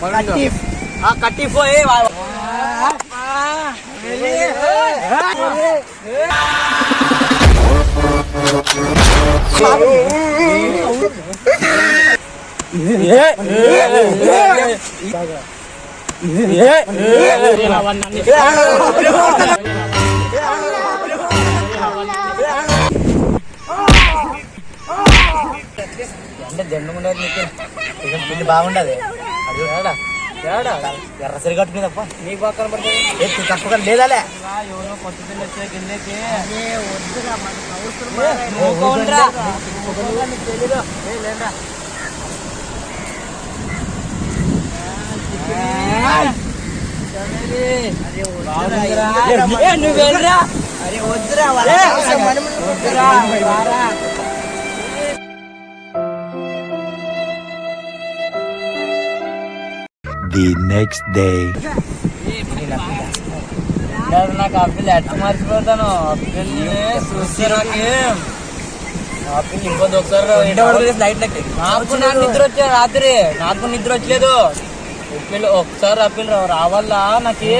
కట్టిఫ్ ఆ కట్టిపోయి అంటే జెండుకుండదు నీకు ఇక బిల్లు బాగుండదు అది ఏడా ఏడా ఎర్ర సరి కట్టుకుని తప్ప నీకు బాగా కనపడుతుంది ఏ తప్పక లేదాలే. ఎవరో పిల్ల వచ్చే కిందకి. నువ్వు వెళ్ళరా? అరే వద్దురా వద్దురా, next day. లేదు నాకు అప్పిల్ ఎట్ట మర్చిపోతాను? అప్పిల్ని చూస్తే నాకు అప్పిల్ ఇబ్బంది ఒకసారి లైట్ నాకు నిద్ర వచ్చే రాత్రి. నాకు నిద్ర వచ్చలేదు. అప్పిల్ ఒకసారి అప్పిల్ రావాలా నాకు?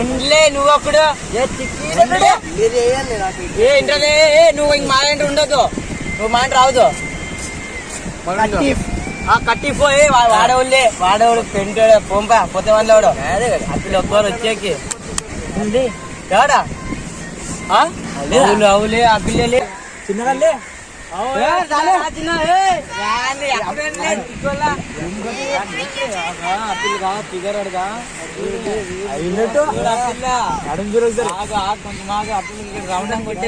ఉండలే నువ్వు అప్పుడు ఏ నువ్వు ఇంక మా ఇంటి ఉండదు నువ్వు మా ఇంటి రావద్దు. కట్టిపోయి వాడవులే. వాడవుడు పెంటాడు పంపా పోతే వాళ్ళు వాడు అదే ఒక్కరు వచ్చేకి. ఉంది ఎవడా? ఆ? అవును అవులే ఆ పిల్లలే చిన్నగాలే కొంచెం ఆగు అప్పుడు రౌండ్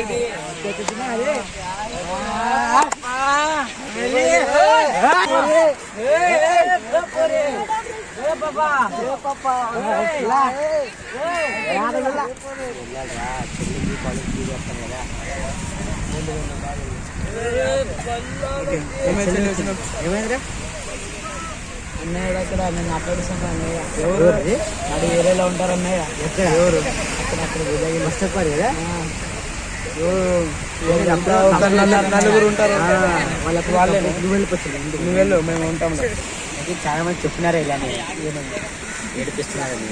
అన్నయ్య అక్కడ నేను అన్నయ్య. ఎవరు? అది ఏరియాలో ఉంటారు అన్నయ్య. ఎక్కడ? ఎవరు? అక్కడ అక్కడ మస్తపరి కదా? నలుగురు ఉంటారు. వాళ్ళకి వాళ్ళే నువ్వు వెళ్ళిపోతుంది నువ్వు వెళ్ళు మేము ఉంటాం అది చాలా మంది చెప్తున్నారు ఇలా ఏడిపిస్తున్నారని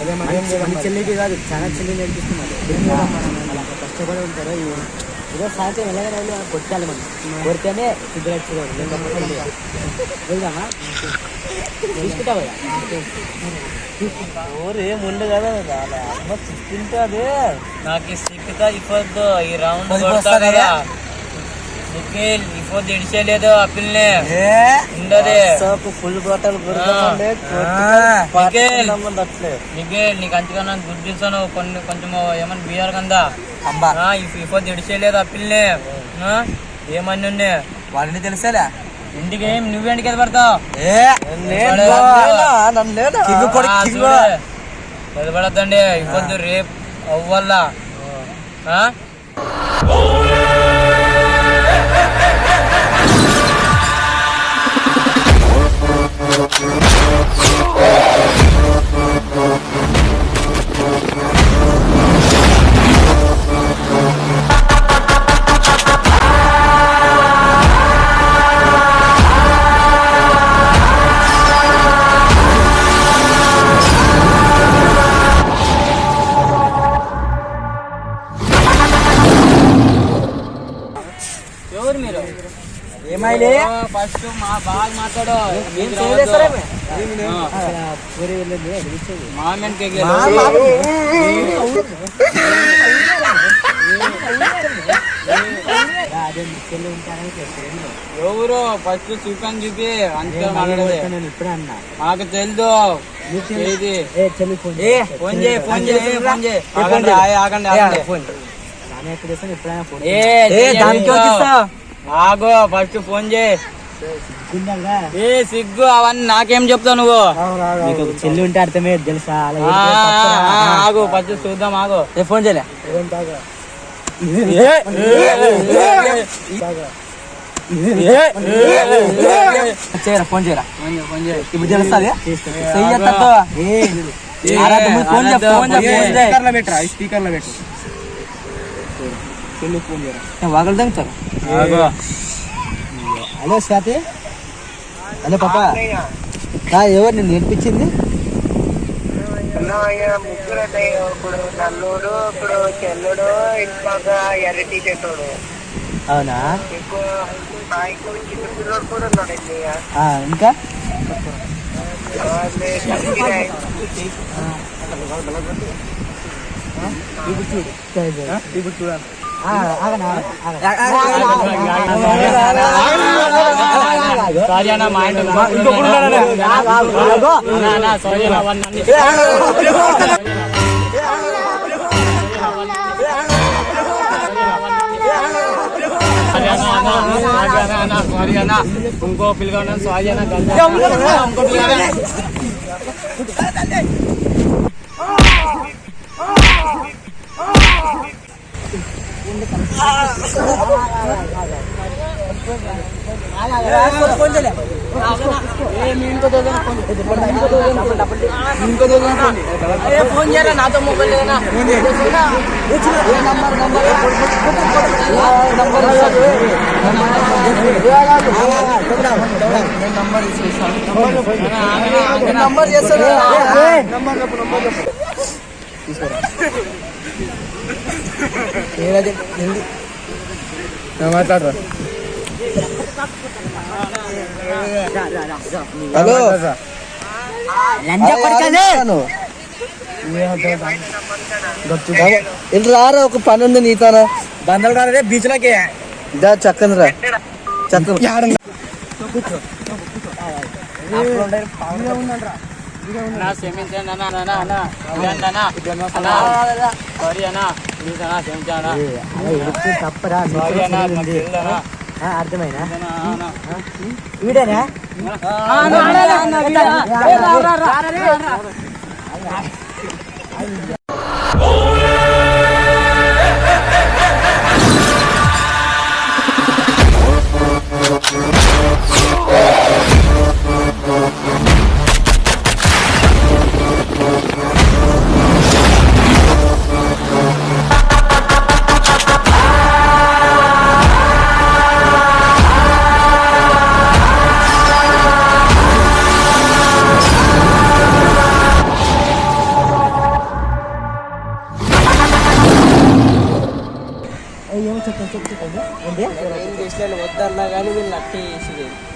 అదే మనం చెల్లికి కాదు చాలా చెల్లి నేర్పిస్తున్నారు కష్టపడి ఉంటారు ఏదో సాయంత్రం ఎలాగైనా వెళ్ళి వాళ్ళని కొట్టాలి మనం. కొడితేనే సిగరెట్. వెళ్దామా? తీసుకుంటావా? ఏముండే కదా అమ్మ చిక్కింటుంది నాకు సిక్కుతా ఇవ్వద్దు ఈ రౌండ్ నిఖిల్ ఇడిచేయలేదు ఆ పిల్లని ఉండదు. సోపు ఫుల్ బాటల్ గుర్తుండే, నిఖిల్. నిఖిల్ నీకు అంతకన్నా గుర్తు చూసాను కొన్ని కొంచెం ఏమన్నా బియ్యారు కదా? అబ్బా ఇవ్వద్దు ఇడిచేయలేదు ఆ పిల్లని ఆ? ఏమని ఉండే? వాళ్ళని తెలిసేలే. ఇంటికి? ఏం? నువ్వేంటికి ఎది పడతావు నిలబడద్దండి ఇవ్వద్దు రేపు అవ్వల్లా. Oh! ఫస్ట్ మా బాగా మాట్లాడు. ఎవరు ఫస్ట్ చూపాను చూపి. అంతే అన్నా. నాకు తెలుదు. ఫోన్ చేయి. ఫోన్ చేయి ఫోన్ చేయి ఆగండి ఆగండి, ఫోన్ దానికి? ఆగు ఫస్ట్ ఫోన్ చేయి. ఏ సిగ్గు అవన్నీ నాకేం చెప్తావు నువ్వు నీకు ఒక చెల్లి ఉంటే అర్థమే తెలుసా అలా ఆ, ఏడితే తప్పురా. ఆ, ఆగు ఫస్ట్ చూద్దాం ఆగు ఏ ఫోన్ చేయలే చేయరా ఫోన్ చేయరా ఫోన్ ఇప్పుడు తెలుస్తుంది ఫోన్ చేయ ఫోన్ చేయ ఏ, ఫోన్ చేయ స్పీకర్లో పెట్టరా స్పీకర్లో పెట్టు చెల్లి ఫోన్ చేయరా వాగలు దంగుతారు ఆగు హలో స్వాతి హలో పాప ఎవరు నేను నేర్పించింది ముగ్గురు ఇప్పుడు నల్లుడు ఇప్పుడు చెల్లుడు ఇంకొక ఎర్ర టీషర్టుడు అవునా ఇంకో ఇంకో ఇంకా వాళ్ళే కలిగిరే. ఇప్పుడు చూడండి సారీ అన్న మా ఇంటి సారీ అన్న వన్ అన్ని సారీ అన్న అన్న సారీ అన్న అన్న సారీ అన్న ఇంకో పిల్లగా సారీ అన్న ఇంకో పిల్లగా ఫోన్ చేయరా నాతో మొబైల్ లేదన్నా నంబర్ చేస్తాను మాట్లాడరా హలో ఇల్లు రారా ఒక పని ఉంది నీతానా? బందలు రారే బీచ్లోకి. దా చక్కని రా. చక్కని. అన్నా క్షమించండి అన్న అన్న? అన్న ఇదేంటి అన్న అన్న. సారీ అన్న. ప్లీజ్ అన్న తప్పరా? సారీ అన్న. అర్థమైనా అన్న.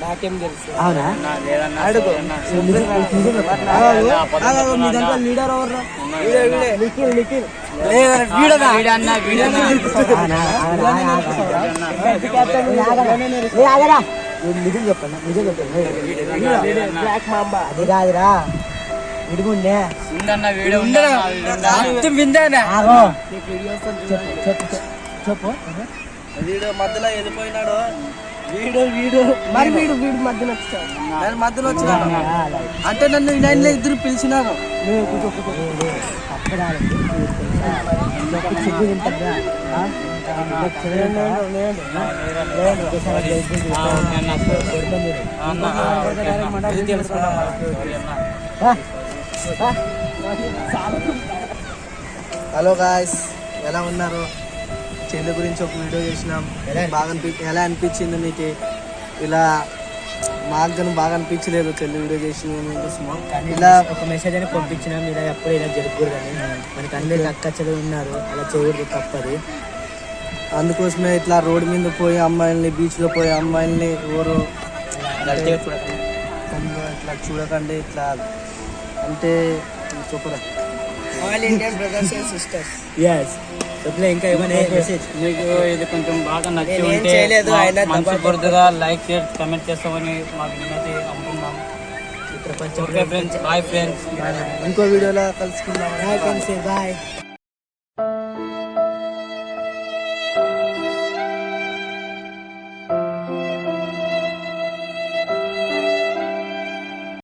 నాకేం తెలుసు అవునా అడుగు. లీడర్ నిఖిల్ నిఖిల్. నిజం చెప్పండి నిజం బ్లాక్ మాంబా అది కాదురా చెప్పు చెప్పు చెప్పు చెప్పు వీడు మధ్యలో వెళ్ళిపోయినాడు వీడు వీడు. మరి వీడు వీడు మధ్యలో వచ్చాడు. నేను మధ్యలో వచ్చినాను అంటే నన్ను నన్ను ఇద్దరు పిలిచినారు. హలో గాయస్ ఎలా ఉన్నారు? చెల్లి గురించి ఒక వీడియో చేసినాం. బాగా అనిపి ఎలా అనిపించింది మీకు ఇలా మాకు కానీ బాగా అనిపించలేదు చెల్లి వీడియో చేసిన ఇలా ఒక మెసేజ్ అని పంపించినాం ఇలా ఎప్పుడు ఇలా జరగకూడదని మనకి అందరికి అక్క చెల్లెలు ఉన్నారు అలా చేయకూడదు తప్పది. అందుకోసమే ఇట్లా రోడ్డు మీద పోయి అమ్మాయిల్ని బీచ్లో పోయి అమ్మాయిల్ని ఎవరు ఇట్లా చూడకండి ఇట్లా అంటే చెప్పురా? All Indian brothers and sisters yes చెప్పలే ఇంకా ఏమైనా మెసేజ్ మీకు ఇది కొంచెం బాగా నచ్చి నేనేం ఉంటే చేయలేదు, మా- ఆయన మనసు దెబ్బ పూర్తిగా లైక్ షేర్ కమెంట్ చేస్తామని మాకు వినతి అనుకున్నాం ప్రపంచం ఓకే ఫ్రెండ్స్ బాయ్ ఫ్రెండ్స్ ఇంకో వీడియోలో కలుసుకుందాం. బాయ్